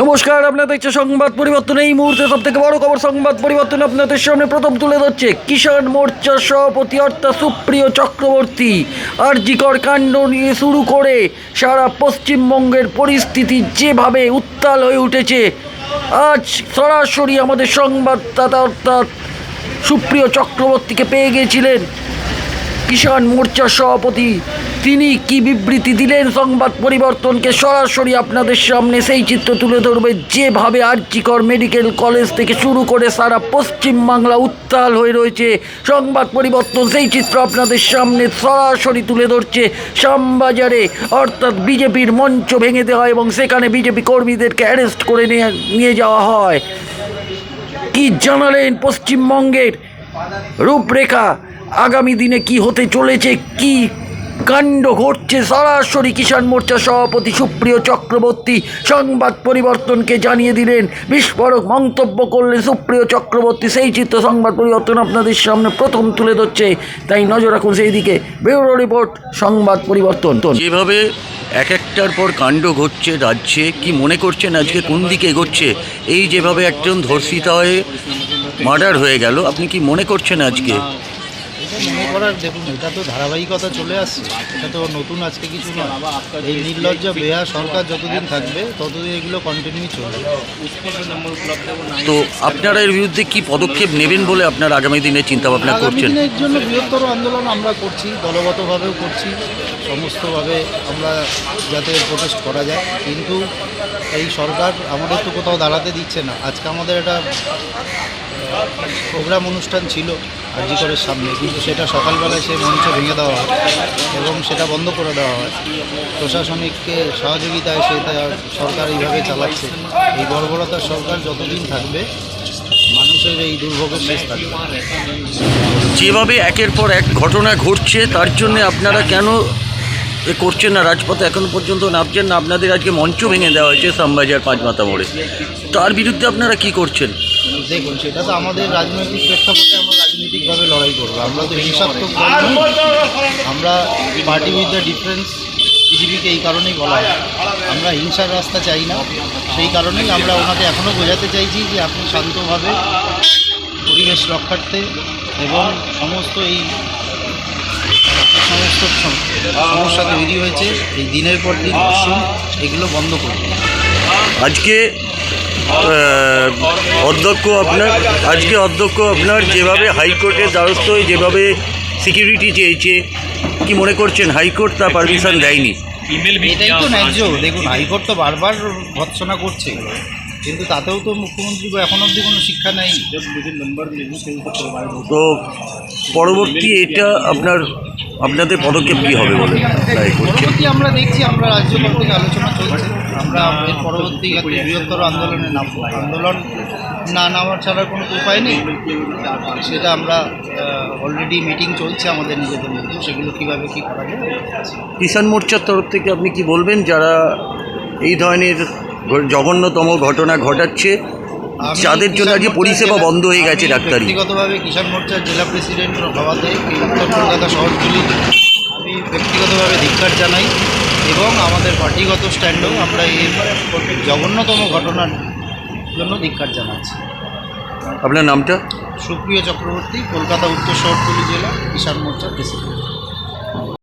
নমস্কার, আপনারা দেখছে সংবাদ পরিবর্তন। এই মুহূর্তে সব থেকে বড় খবর, সংবাদ পরিবর্তন আপনাদের সামনে প্রথম তুলে ধরছে কিষাণ মোর্চার সভাপতি, অর্থাৎ সুপ্রিয় চক্রবর্তী। আরজিকর কাণ্ড নিয়ে শুরু করে সারা পশ্চিমবঙ্গের পরিস্থিতি যেভাবে উত্তাল হয়ে উঠেছে, আজ সরাসরি আমাদের সংবাদদাতা, অর্থাৎ সুপ্রিয় চক্রবর্তীকে পেয়ে গিয়েছিলেন কিষাণ মোর্চার সভাপতি তিনি কি বিবৃতি দিলেন? সংবাদ পরিবর্তনকে সরাসরি আপনাদের সামনে সেই চিত্র তুলে ধরবে। যেভাবে আর্জিকর মেডিকেল কলেজ থেকে শুরু করে সারা পশ্চিম বাংলা উত্তাল হয়ে রয়েছে। সংবাদ পরিবর্তন সেই চিত্র আপনাদের সামনে সরাসরি তুলে ধরছে। শ্যামবাজারে, অর্থাৎ বিজেপির মঞ্চ ভেঙে দেওয়া এবং সেখানে বিজেপি কর্মীদেরকে অ্যারেস্ট করে নিয়ে নিয়ে যাওয়া হয়। কি জানালেন পশ্চিমবঙ্গের রূপরেখা? আগামী দিনে কি হতে চলেছে? কি কাণ্ড ঘটছে সরাসরি কিষাণ মোর্চা সভাপতি সুপ্রিয় চক্রবর্তী সংবাদ পরিবর্তনকে জানিয়ে দিলেন। বিস্ফোরক মন্তব্য করলেন সুপ্রিয় চক্রবর্তী। সেই চিত্র সংবাদ পরিবর্তন আপনাদের সামনে প্রথম তুলে ধরছে। তাই নজর রাখুন সেই দিকে ব্যুরো রিপোর্ট, সংবাদ পরিবর্তন। যেভাবে এক একটার পর কাণ্ড ঘটছে রাজ্যে, কি মনে করছেন আজকে কোন দিকে এগোচ্ছে এই যেভাবে একজন ধর্ষিতা হয়ে মার্ডার হয়ে গেল, আপনি কি মনে করছেন আজকে? মনে করার দেখুন এটা তো ধারাবাহিকতা চলে আসছে। এটা তো নতুন আজকে কিছু না এই নির্লজ্জ বেহা সরকার যতদিন থাকবে ততদিন এগুলো কন্টিনিউ চলবে। তো আপনারা এর বিরুদ্ধে কি পদক্ষেপ নেবেন বলে আপনারা আগামী দিনে চিন্তা ভাবনা করছেন? দিনের জন্য বৃহত্তর আন্দোলন আমরা করছি দলগতভাবেও করছি সমস্তভাবে আমরা যাতে প্রোটেস্ট করা যায়। কিন্তু এই সরকার আমাদের তো কোথাও দাঁড়াতে দিচ্ছে না। আজকে আমাদের একটা প্রোগ্রাম অনুষ্ঠান ছিল। আরজিকরের সামনে কিন্তু সেটা সকালবেলায় সেই মঞ্চ ভেঙে দেওয়া হয় এবং সেটা বন্ধ করে দেওয়া হয়। প্রশাসনিককে সহযোগিতায় সেটা সরকার এইভাবে চালাচ্ছে। এই বর্বরতার সরকার যতদিন থাকবে, মানুষের এই দুর্ভোগের শেষ থাকবে। যেভাবে একের পর এক ঘটনা ঘটছে, তার জন্য আপনারা কেন এ করছেন না? রাজপথে এখনও পর্যন্ত নামছেন না। আপনাদের আজকে মঞ্চ ভেঙে দেওয়া হয়েছে শ্যামবাজার পাঁচমাথা মোড়ে। তার বিরুদ্ধে আপনারা কি করছেন? দেখুন সেটা তো আমাদের রাজনৈতিক প্রেক্ষাপটে আমরা রাজনৈতিকভাবে লড়াই করব। আমরা তো হিংসাত্মক। আমরা পার্টি উইথ দ্য ডিফারেন্স, বিজেপিকে এই কারণেই বলা হয়। আমরা হিংসার রাস্তা চাই না। সেই কারণেই আমরা ওনাকে এখনও বোঝাতে চাইছি যে আপনি শান্তভাবে পরিবেশ রক্ষার্থে এবং সমস্ত এই সমস্ত সমস্যা তৈরি হয়েছে, এই দিনের পর দিন এগুলো বন্ধ করুন। আজকে অধ্যক্ষ আপনার আজকে অধ্যক্ষ আপনার যেভাবে হাইকোর্টের দ্বারস্থ হয়ে যেভাবে সিকিউরিটি চেয়েছে কি মনে করছেন হাইকোর্ট তা পারমিশন দেয়নি? এটাই তো ন্যায্য। দেখুন হাইকোর্ট তো বারবার ভৎসনা করছে। কিন্তু তাতেও তো মুখ্যমন্ত্রী এখন অবধি কোনো শিক্ষা নেই তো পরবর্তী এটা আপনার আপনাদের পদক্ষেপ কী হবে বলে পরবর্তী আমরা দেখছি আমরা রাজ্যপাল থেকে আলোচনা চলছে। আমরা এর পরবর্তী একটা বৃহত্তর আন্দোলনে নামবো। আন্দোলন না নামার ছাড়া কোনো উপায় নেই। সেটা আমরা অলরেডি মিটিং চলছে আমাদের নিজেদের মধ্যে সেগুলো কীভাবে কী করা যায় কিষাণ মোর্চার তরফ থেকে আপনি কি বলবেন? যারা এই ধরনের জঘন্যতম ঘটনা ঘটাচ্ছে যাদের জন্য আজকে পরিষেবা বন্ধ হয়ে গেছে ডাক্তারি। ব্যক্তিগতভাবে কিষাণ মোর্চার জেলা প্রেসিডেন্ট হওয়াতে এই উত্তর কলকাতা শহরতলি আমি ব্যক্তিগতভাবে ধিক্কার জানাই এবং আমাদের পার্টিগত স্ট্যান্ডেও আমরা এই জঘন্যতম ঘটনার জন্য ধিক্কার জানাচ্ছি। আপনার নামটা? সুপ্রিয় চক্রবর্তী কলকাতা উত্তর শহরতলি জেলা কিষাণ মোর্চার প্রেসিডেন্ট।